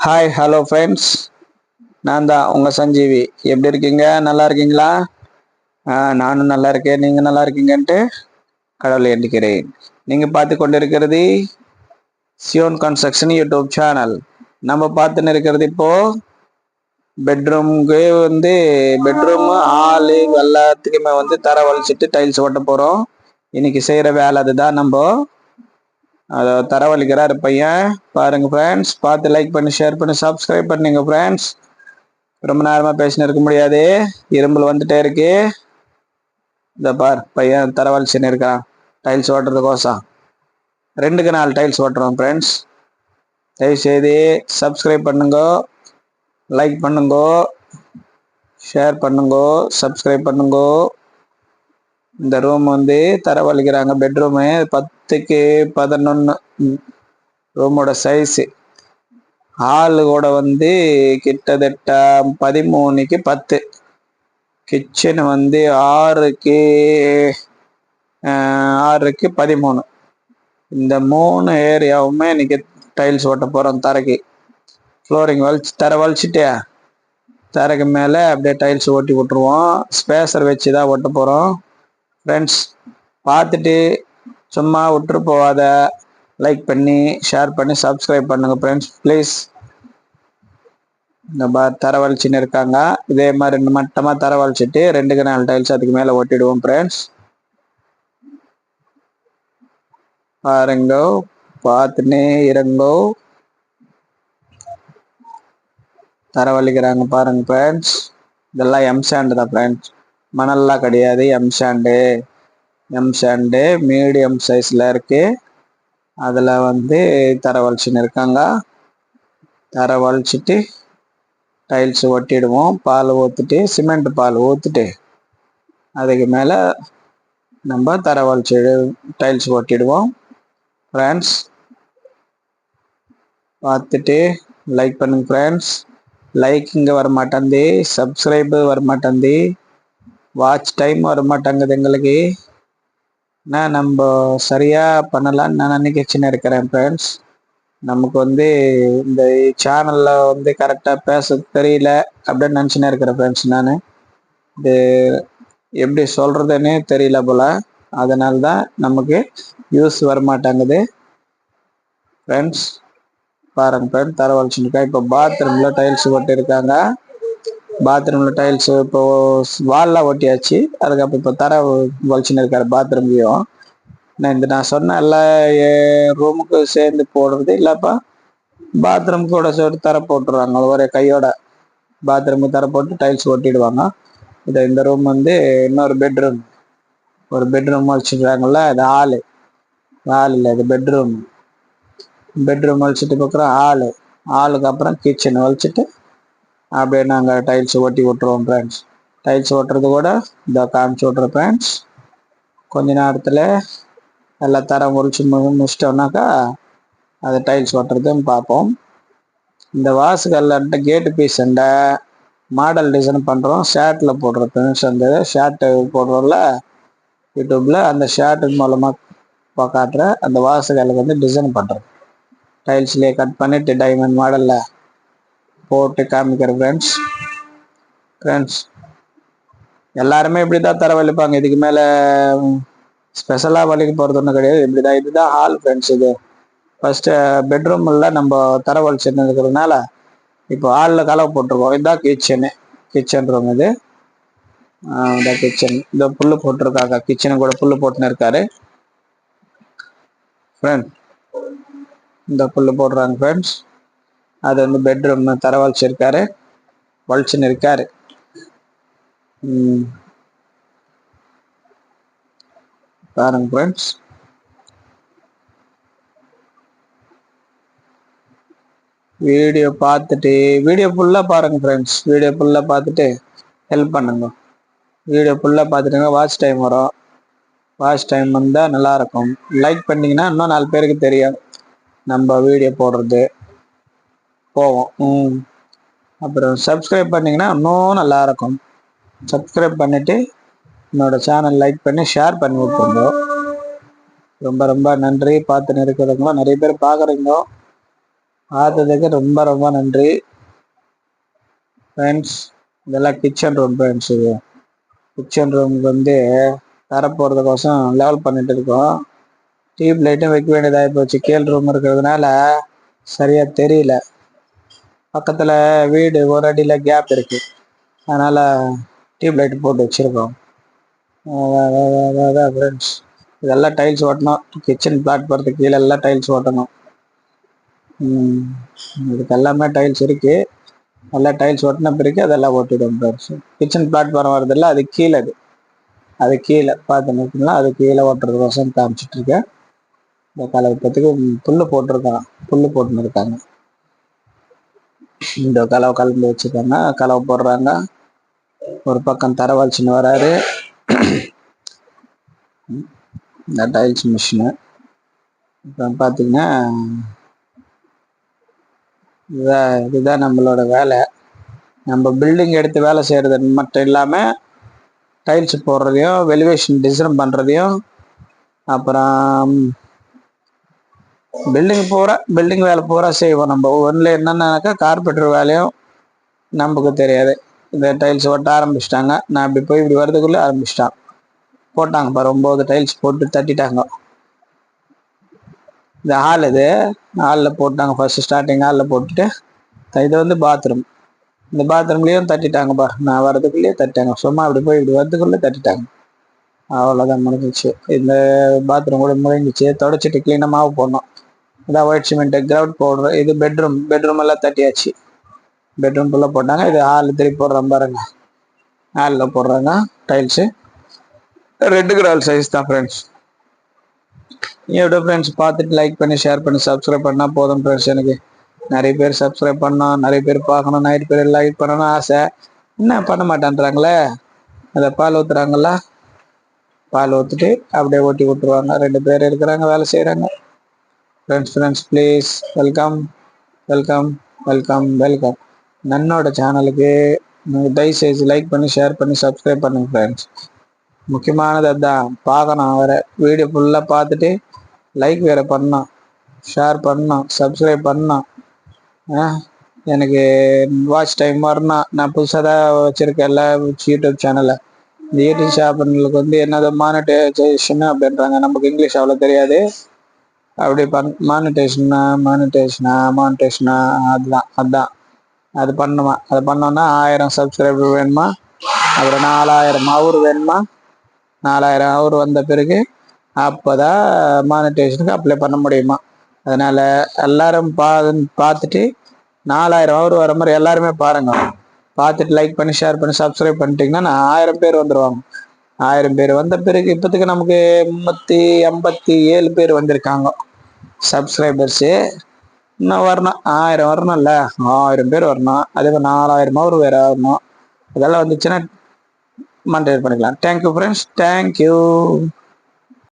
Hi hello friends நான் தான் உங்கள் சஞ்சீவி. எப்படி இருக்கீங்க? நல்லா இருக்கீங்களா? ஆ நானும் நல்லா இருக்கேன். நீங்கள் நல்லா இருக்கீங்கன்ட்டு கடவுளை எண்ணிக்கிறேன். நீங்கள் பார்த்து கொண்டு இருக்கிறது சியோன் கன்ஸ்ட்ரக்ஷன் யூடியூப் சேனல் நம்ம பார்த்துன்னு இருக்கிறது இப்போது பெட்ரூம்க்கு வந்து பெட்ரூம் ஹாலு எல்லாத்துக்குமே வந்து தர வலிச்சிட்டு டைல்ஸ் ஓட்ட போகிறோம் இன்னைக்கு செய்கிற வேலை அதுதான். நம்ம அதை தரவழிக்கிறாரு பையன். பாருங்க ஃப்ரெண்ட்ஸ் பார்த்து லைக் பண்ணி ஷேர் பண்ணி சப்ஸ்கிரைப் பண்ணுங்க ஃப்ரெண்ட்ஸ் ரொம்ப நேரமாக பேசினு இருக்க முடியாது. இரும்பல் வந்துட்டே இருக்கு. இந்த பார் பையன் தரவழிச்சுன்னு இருக்கான். டைல்ஸ் ஓட்டுறதுக்கோசம். ரெண்டுக்கு நாலு டைல்ஸ் ஓட்டுறோம் ஃப்ரெண்ட்ஸ் தயவுசெய்து சப்ஸ்கிரைப் பண்ணுங்க லைக் பண்ணுங்க ஷேர் பண்ணுங்க சப்ஸ்கிரைப் பண்ணுங்க. இந்த ரூம் வந்து தரவழிக்கிறாங்க பெட்ரூமு பத்துக்கு பதினொன்று ரூமோட சைஸு ஹாலு கூட வந்து கிட்டத்தட்ட பதிமூணுக்கு பத்து. கிச்சன் வந்து ஆறுக்கு ஆறுக்கு பதிமூணு. இந்த மூணு ஏரியாவுமே இன்னைக்கு டைல்ஸ் ஓட்ட போகிறோம் தரைக்கு. ஃப்ளோரிங் வலிச்சு தர வலிச்சிட்டே. தரைக்கு மேலே அப்படியே டைல்ஸ் ஓட்டி விட்டுருவோம். ஸ்பேசர் வச்சு தான் ஓட்ட போகிறோம் ஃப்ரெண்ட்ஸ் பார்த்துட்டு சும்மா விட்டுரு போகாத லைக் பண்ணி ஷேர் பண்ணி சப்ஸ்கிரைப் பண்ணுங்க ஃப்ரெண்ட்ஸ் ப்ளீஸ் இந்த பா தரவழிச்சின்னு இருக்காங்க. இதே மாதிரி ரெண்டு மட்டமாக தரவழிச்சிட்டு ரெண்டுக்கு நாலு டைல்ஸ் அதுக்கு மேலே ஒட்டிடுவோம் ஃப்ரெண்ட்ஸ் பாருங்கோ பார்த்துனே இறங்கோ தரவழிக்கிறாங்க பாருங்க ஃப்ரெண்ட்ஸ் இதெல்லாம் எம் சாண்டு தான் ஃப்ரெண்ட்ஸ் மணல்லாம் கிடையாது M sand M sand medium சைஸில் இருக்கு. அதில் வந்து தர வலிச்சுன்னு இருக்காங்க. தர வலிச்சிட்டு டைல்ஸ் ஒட்டிடுவோம். பால் ஊற்றுட்டு சிமெண்ட் பால் ஊற்றுட்டு அதுக்கு மேலே நம்ம தர வலிச்சு டைல்ஸ் ஒட்டிடுவோம். ஃப்ரெண்ட்ஸ் பார்த்துட்டு லைக் பண்ணுங்க ஃப்ரெண்ட்ஸ் லைக் இங்கே வர சப்ஸ்கிரைபு வர வாட்ச் டைம் வர மாட்டேங்குது எங்களுக்கு. நான் நம்ம சரியாக பண்ணலாம்னு நான் நினைக்கிச்சுன்னு இருக்கிறேன் ஃப்ரெண்ட்ஸ் நமக்கு வந்து இந்த சேனலில் வந்து கரெக்டாக பேச தெரியல அப்படின்னு நினச்சினே இருக்கிறேன் ஃப்ரெண்ட்ஸ் நான். இது எப்படி சொல்றதுன்னே தெரியல போல. அதனால தான் நமக்கு யூஸ் வர மாட்டேங்குது ஃப்ரெண்ட்ஸ் பாருங்க ஃப்ரெண்ட் தர இப்போ பாத்ரூமில் டைல்ஸ் ஒட்டியிருக்காங்க பாத்ரூமில் டைல்ஸ் இப்போ வால்லாம் ஒட்டியாச்சு. அதுக்கப்புறம் இப்போ தர வலிச்சுன்னு இருக்காரு பாத்ரூம்லையும் நான் இந்த நான் சொன்ன எல்லா ரூமுக்கு சேர்ந்து போடுறது இல்லைப்பா. பாத்ரூம் கூட சேர்த்து தர போட்டுருவாங்க ஒரே கையோட பாத்ரூமுக்கு தர போட்டு டைல்ஸ் ஒட்டிடுவாங்க. இதை இந்த ரூம் வந்து இன்னொரு பெட்ரூம் ஒரு பெட்ரூம் வச்சுருக்காங்கல்ல இது ஹாலு ஹால் இல்லை இது பெட்ரூம் பெட்ரூம் வலிச்சிட்டு பக்கம் ஹாலு ஹாலுக்கு அப்புறம் கிச்சன் வலிச்சிட்டு அப்படியே நாங்கள் டைல்ஸ் ஒட்டி விட்டுருவோம் ஃப்ரெண்ட்ஸ் டைல்ஸ் ஒட்டுறது கூட இந்த காமிச்சு விட்றோம் ஃப்ரெண்ட்ஸ் கொஞ்ச நேரத்தில் எல்லா தரம் முடிச்சு முடிச்சிட்டோம்னாக்கா அது டைல்ஸ் ஒட்டுறதுன்னு பார்ப்போம். இந்த வாசுகள்ல கேட்டு பீஸ் மாடல் டிசைன் பண்ணுறோம் ஷர்ட்டில் போடுறது அந்த ஷர்ட்டு போடுறோம்ல யூடியூப்பில் அந்த ஷேர்ட்டு மூலமாக காட்டுற அந்த வாசுகளுக்கு வந்து டிசைன் பண்ணுறது டைல்ஸ்லேயே கட் பண்ணிவிட்டு டைமண்ட் மாடலில் போட்டு காமிக்கிற ஃப்ரெண்ட்ஸ் ஃப்ரெண்ட்ஸ் எல்லாருமே இப்படி தான் தர வலிப்பாங்க இதுக்கு மேலே ஸ்பெஷலாக வலிக்கு போகிறது ஒன்றும் கிடையாது. இப்படி தான் இதுதான் ஹால் ஃப்ரெண்ட்ஸ் இது. ஃபஸ்ட்டு பெட்ரூமில் நம்ம தர வலிச்சுன்னு இருக்கிறதுனால இப்போ ஹாலில் கலவை போட்டிருக்கோம். இதுதான் கிச்சனு கிச்சன் ரூம் இது. இந்த கிச்சன் இந்த புல்லு போட்டிருக்காங்க. கிச்சனு கூட புல்லு போட்டுன்னு இருக்காரு. ஃப்ரெண்ட் இந்த புல்லு போடுறாங்க ஃப்ரெண்ட்ஸ் அது வந்து பெட்ரூம் தர வலிச்சிருக்காரு வலிச்சுன்னு இருக்காரு ம். பாருங்க ஃப்ரெண்ட்ஸ் வீடியோ பார்த்துட்டு வீடியோ ஃபுல்லாக பாருங்க ஃப்ரெண்ட்ஸ் வீடியோ ஃபுல்லாக பார்த்துட்டு ஹெல்ப் பண்ணுங்க. வீடியோ ஃபுல்லாக பார்த்துட்டுங்க வாட்ச் டைம் வரும். வாட்ச் டைம் வந்தால் நல்லா இருக்கும். லைக் பண்ணிங்கன்னா இன்னும் நாலு பேருக்கு தெரியும். நம்ம வீடியோ போடுறது. போவோம். ம். அப்புறம் சப்ஸ்கிரைப் பண்ணிங்கன்னா இன்னும் நல்லா இருக்கும். சப்ஸ்கிரைப் பண்ணிவிட்டு என்னோட சேனல் லைக் பண்ணி ஷேர் பண்ணி விட்டுருங்க ரொம்ப ரொம்ப நன்றி. பார்த்து இருக்கிறவங்களும் நிறைய பேர் பார்க்குறீங்க. பார்த்ததுக்கு ரொம்ப ரொம்ப நன்றி. ஃப்ரெண்ட்ஸ் இதெல்லாம் கிச்சன் ரூம் ஃப்ரெண்ட்ஸ் இது. கிச்சன் ரூமுக்கு வந்து தர போகிறதுக்கோசம் லெவல் பண்ணிட்டு இருக்கோம். டியூப் லைட்டும் வைக்க வேண்டியதாக போச்சு. கீழ் ரூம் இருக்கிறதுனால சரியாக தெரியல. பக்கத்தில் வீடு ஒரு அடியில் கேப் இருக்குது அதனால் டியூப் லைட் போட்டு வச்சுருக்கோம். அதான் ஃப்ரெண்ட்ஸ் இதெல்லாம் டைல்ஸ் ஓட்டணும். கிச்சன் பிளாட்ஃபார்த்துக்கு கீழே எல்லாம் டைல்ஸ் ஓட்டணும். இதுக்கு எல்லாமே டைல்ஸ் இருக்குது எல்லாம் டைல்ஸ் ஒட்டின பிறகு அதெல்லாம் ஓட்டிடும் ஃப்ரெண்ட்ஸ் கிச்சன் பிளாட்ஃபார்ம் வருதுல்ல அது கீழே அது. அது கீழே பார்த்து நிற்கலாம் அது கீழே ஓட்டுறதுக்கோசம் காமிச்சிட்டு காமிச்சிட்ருக்கேன் இந்த கலவப்பத்துக்கு புல் போட்டிருக்கான் புல் போட்டுன்னு இருக்காங்க. இந்த கலவை கலந்து வச்சுருக்காங்க கலவை போடுறாங்க. ஒரு பக்கம் தரவாழ்ச்சின்னு வராரு இந்த டைல்ஸ் மிஷினு இப்போ பார்த்தீங்கன்னா இதான் இதுதான் நம்மளோட வேலை. நம்ம பில்டிங் எடுத்து வேலை செய்கிறது மட்டும் இல்லாமல் டைல்ஸ் போடுறதையும் வெலிவேஷன் டிசைன் பண்ணுறதையும் அப்புறம் பில்டிங் பூரா பில்டிங் வேலை பூரா செய்வோம். நம்ம ஒன்றில் என்னென்னாக்கா கார்பெண்டர் வேலையும் நமக்கு தெரியாது. இந்த டைல்ஸ் ஒட்ட ஆரம்பிச்சிட்டாங்க. நான் இப்படி போய் இப்படி வரதுக்குள்ளே ஆரம்பிச்சிட்டான். போட்டாங்க பாரு ஒம்பது டைல்ஸ் போட்டு தட்டிட்டாங்க. இந்த ஹால் இது ஹாலில் போட்டாங்க. ஃபர்ஸ்ட் ஸ்டார்டிங் ஹாலில் போட்டுட்டு இது வந்து பாத்ரூம் இந்த பாத்ரூம்லேயும் தட்டிட்டாங்க பாரு. நான் வரதுக்குள்ளேயே தட்டிட்டாங்க. சும்மா அப்படி போய் இப்படி வரதுக்குள்ளே தட்டிட்டாங்க. அவ்வளோதான் முடிஞ்சிச்சு. இந்த பாத்ரூம் கூட முடிஞ்சிச்சு. தொடச்சிட்டு க்ளீனாக மாவு போடணும். இதான் ஒயிட் சிமெண்ட்டு கிரவுட் பவுடர் இது பெட்ரூம் பெட்ரூம் எல்லாம் தட்டியாச்சு. பெட்ரூம் ஃபுல்லாக போட்டாங்க இது ஹால் திருப்பி போடுறேன் பாருங்க. ஹாலில் போடுறாங்க டைல்ஸு ரெண்டு கிரால் சைஸ் தான் ஃப்ரெண்ட்ஸ் எப்படியோ ஃப்ரெண்ட்ஸ் பார்த்துட்டு லைக் பண்ணி ஷேர் பண்ணி சப்ஸ்கிரைப் பண்ணால் போதும் ஃப்ரெண்ட்ஸ் எனக்கு. நிறைய பேர் சப்ஸ்கிரைப் பண்ணோம் நிறைய பேர் பார்க்கணும் நிறைய பேர் லைக் பண்ணணும் ஆசை. என்ன பண்ண மாட்டேன்றாங்களே? அதை பால் ஊற்றுறாங்களா பால் ஊற்றுட்டு அப்படியே ஓட்டி விட்டுருவாங்க. ரெண்டு பேர் இருக்கிறாங்க வேலை செய்கிறாங்க friends friends please welcome welcome welcome welcome நன்னோட சேனலுக்கு நீங்கள் தயவுசெய்து லைக் பண்ணி ஷேர் பண்ணி சப்ஸ்கிரைப் பண்ணுங்க ஃப்ரெண்ட்ஸ் முக்கியமானது அதுதான் பார்க்கணும் அவரை. வீடியோ ஃபுல்லாக பார்த்துட்டு லைக் வேற பண்ணோம் ஷேர் பண்ணோம் சப்ஸ்கிரைப் பண்ணோம் ஆ, எனக்கு வாட்ச் டைம் வரணும் நான் புதுசாக தான் வச்சுருக்கேன் எல்லா யூடியூப் சேனலில் இந்த யூடியூப் சேனலுக்கு வந்து என்னது மானிட்டைசேஷன் அப்படின்றாங்க. நமக்கு இங்கிலீஷ் அவ்வளோ தெரியாது. அப்படி பண் மானிட்டேஷனா மானிட்டேஷனா மானிட்டேஷனா அதுதான் அதுதான் அது பண்ணுமா? அது பண்ணோன்னா ஆயிரம் சப்ஸ்கிரைபர் வேணுமா? அப்புறம் நாலாயிரம் அவர் வேணுமா? நாலாயிரம் அவர் வந்த பிறகு அப்போதான் மானிட்டேஷனுக்கு அப்ளை பண்ண முடியுமா? அதனால எல்லாரும் பா பார்த்துட்டு நாலாயிரம் அவர் வர மாதிரி எல்லாருமே பாருங்க. பார்த்துட்டு லைக் பண்ணி ஷேர் பண்ணி சப்ஸ்கிரைப் பண்ணிட்டீங்கன்னா நான் ஆயிரம் பேர் வந்துடுவாங்க ஆயிரம் பேர் வந்த பிறகு இப்போதைக்கு நமக்கு முப்பத்தி எண்பத்தி ஏழு பேர் வந்திருக்காங்க. சப்ஸ்கிரைபர்ஸு இன்னும் வரணும். ஆயிரம் வரணும்ல? ஆயிரம் பேர் வரணும். அதே மாதிரி நாலாயிரம் அவர் வேற வரணும் இதெல்லாம் வந்துச்சுன்னா மண்டே பண்ணிக்கலாம். Thank you friends thank you